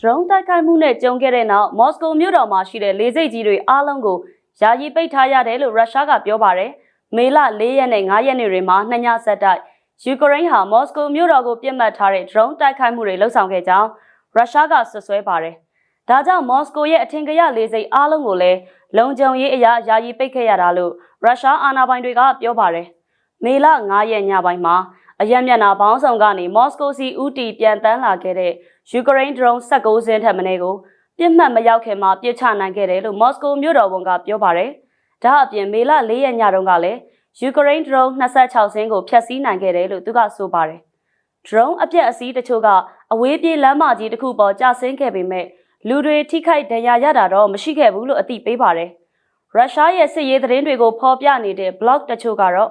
ဒရုန်းတိုက်ခိုက်မှုနဲ့ကြုံခဲ့တဲ့နောက်မော်စကိုမြို့တော်မှာရှိတဲ့လေဆိပ်ကြီးတွေအားလုံးကိုယာယီပိတ်ထားရတယ်လို့ရုရှားကပြောပါတယ်။မေလ၄ရက်နဲ့၅ရက်နေ့တွေမှာနှစ်ညဆက်တိုက်ယူကရိန်းဟာမော်စကိုမြို့တော်ကိုပြစ်မှတ်ထားတဲ့ဒရုန်းတိုက်ခိုက်မှုတွေလှုပ်ဆောင်ခဲ့ကြောင်းရုရှားကဆွဆွဲပါတယ်။ဒါကြောင့်မော်စကိုရဲ့အထင်ကရလေဆိပ်အားလုံးကိုလည်းလုံခြုံရေးအရာယာယီပိတ်ခဲ့ရတာလို့ရုရှားအာဏာပိုင်တွေကပြောပါတယ်။မေလ9ရက်ညပိုင်းမှာအယက်မျက်နှာပေါင်းဆောင်ကနေမော်စကိုစီဦးတီပြန်တန်းလာခဲ့တဲ့ ယူကရိန်းဒရုန်း16စင်းထက်မနည်းကိုပြစ်မှတ်မရောက်ခင်မှာပြစ်ချနိုင်ခဲ့တယ်လို့မော်စကိုမြို့တော်ဝန်ကပြောပါတယ်။ဒါအပြင်မေလ4ရက်ညတုန်းကလည်းယူကရိန်းဒရုန်း26စင်းကိုဖျက်ဆီးနိုင်ခဲ့တယ်လို့သူကဆိုပါတယ်။ drone အပြက်အစည်းတချို့ကအဝေးပြေးလမ်းမကြီးတစ်ခုပေါ်ကျဆင်းခဲ့ပေမဲ့လူတွေထိခိုက်ဒဏ်ရာရတာတော့မရှိခဲ့ဘူးလို့အသိပေးပါတယ်။ရုရှားရဲ့စစ်ရေးသတင်းတွေကိုဖော်ပြနေတဲ့ blog တချို့ကတော့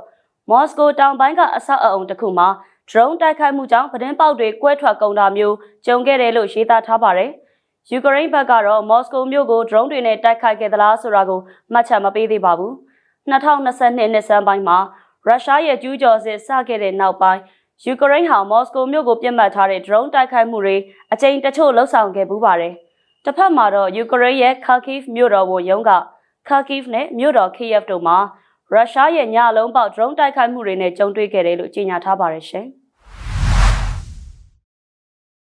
မော်စကိုတောင်ပိုင်းကအဆောက်အအုံတစ်ခုမှာ drone တိုက်ခိုက်မှုကြောင့်ပဒင်းပေါက်တွေကွဲထွက်ကုန်တာမျိုးကြုံခဲ့တယ်လို့ရေးသားထားပါတယ်။ယူကရိန်းဘက်ကတော့မော်စကိုမြို့ကို drone တွေနဲ့တိုက်ခိုက်ခဲ့သလားဆိုတာကိုမှတ်ချက်မပေးသေးပါဘူး။2022နှစ်ဆန်းပိုင်းမှာရုရှားရဲ့ကျူးကျော်စစ်စခဲ့တဲ့နောက်ပိုင်းယူကရိန်းဟာမော်စကိုမြို့ကိုပြစ်မှတ်ထားတဲ့ drone တိုက်ခိုက်မှုတွေအကြိမ်တချို့လှုပ်ဆောင်ခဲ့ပူးပါတယ်။တစ်ဖက်မှာတော့ယူကရိန်းရဲ့ Kharkiv မြို့တော်ဝန်ရုံးက Kharkiv နဲ့မြို့တော် Kiev တို့မှာရုရှားရဲ့ညလုံးပေါက် drone တိုက်ခိုက်မှုတွေနဲ့ကြုံတွေ့ခဲ့တယ်လို့ကြေညာထားပါတယ်ရှင်။